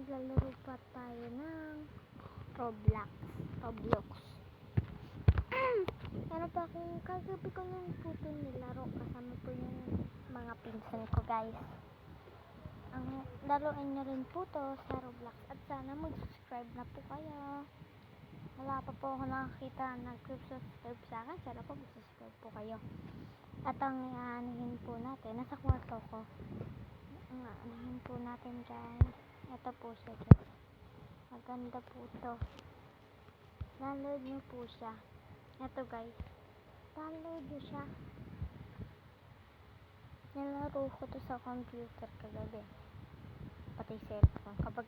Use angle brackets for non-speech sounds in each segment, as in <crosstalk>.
maglalaro pa tayo ng Roblox. Roblox. <clears throat> ano pa kung kagabi ko yung puto nilaro kasama po yung mga pinsan ko guys. Ang laruin nyo rin po to sa Roblox at sana mag-subscribe na po kayo. Wala pa po ako nakakita nag-subscribe sa akin. Sana po mag-subscribe po kayo. At ang aanihin po natin, nasa kwarto ko. Ang aanihin po natin guys. Ito po siya guys. Maganda po to. Download nyo po siya. Ito guys. Download nyo siya. Nilaro ko to sa computer kagabi. Pati cellphone. Kapag,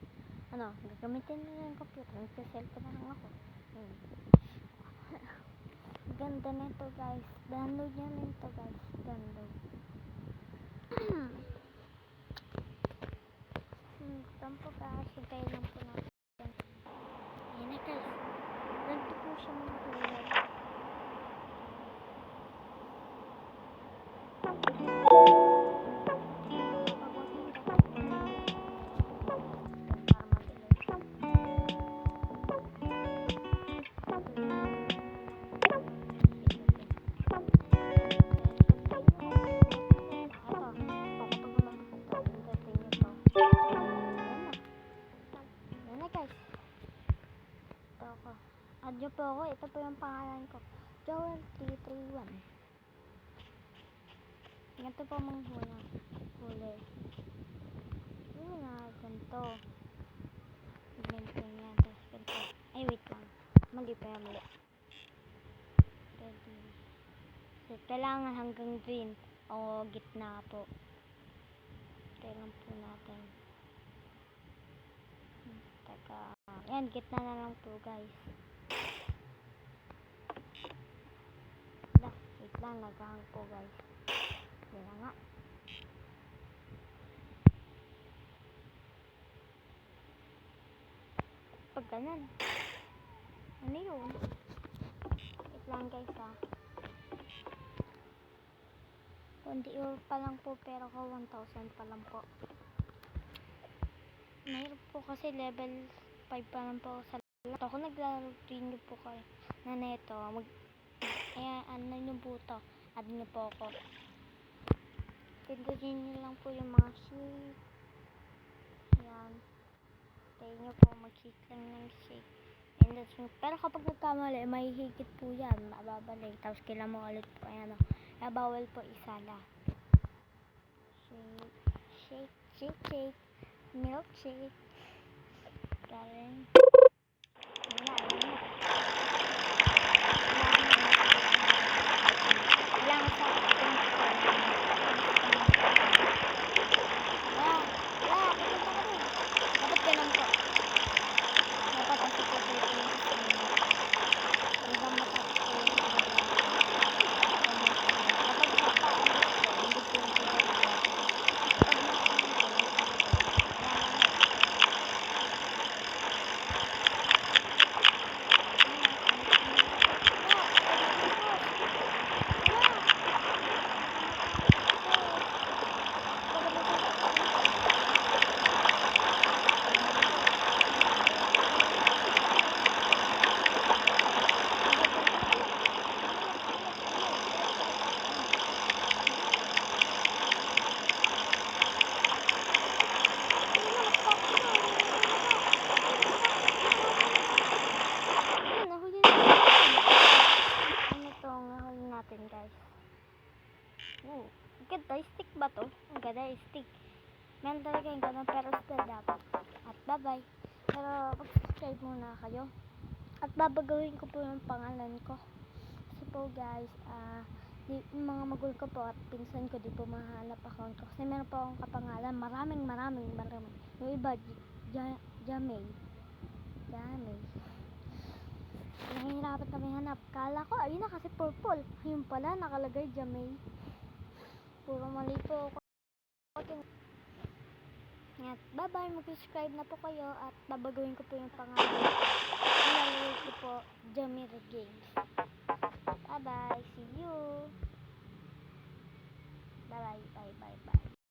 ano, gagamitin nila yung computer, nagsa-cellphone na lang ako. Hmm. <laughs> Ganda na ito guys. Download nyo na ito guys. Download. Adyo po ako. Ito po yung pangalan ko. Joel 331. Ganito po mga hula. Huli. Yun na, ganito. Ganito niya. Tapos ganito. Ay, wait lang. Mali pa yung mali. Ready. So, kailangan hanggang green. O gitna po. Kailangan po natin. Hmm, Teka. Yan, gitna na lang po guys. Wala, wait lang, naghahang po guys. Na nga. Pag ganun. Ano yun? Wait lang guys ha. Kundi or pa lang po pero ko 1,000 pa lang po. Mahirap po kasi level 5 pa lang po sa Ito ako naglaro din po kayo na neto. Mag, eh, ano yung buto. Add niyo po ako. Pindutin niyo lang po yung mga shake. Yan. Tayo niyo po mag-shake lang ng shake. That's it. Pero kapag nagkamali, may higit po yan. Mababalik. Tapos kailan mo ulit po. Ayan o. Kaya bawal po isala. Shake. Shake. Shake. Shake. Milkshake. Galing. Wala, wala. Lang sa ating Wala, wala, pupunta ka dun. Dapat ganun po. Dapat ang pupunta ko yung gusto mo. Hanggang matapos ko yung Kapag napaano ko, hindi ko yung pinagawa. Kapag napaano ko, hindi ko yung Ayun, nahuli na natin. Ano to ang nahuli natin, guys? Oh, ang ganda. Stick ba to? Ang ganda, stick. Meron talaga yung ganun, pero still dapat. At bye-bye. Pero mag-subscribe muna kayo. At babagawin ko po yung pangalan ko. Kasi po, guys, ah, di, yung mga magulo ko po at pinsan ko di po mahanap account ko. Kasi meron po akong kapangalan. Maraming, maraming, maraming. Yung iba, Jamay. Jamay. Nahihirapan kami hanap. Kala ko, ayun na kasi purple. Ayun pala, nakalagay Jamay. Puro mali po ako. At bye-bye, mag-subscribe na po kayo at babagawin ko po yung pangalan. Nilalagay ko po Jamir Games. Bye-bye, see you. Bye-bye, bye-bye, bye.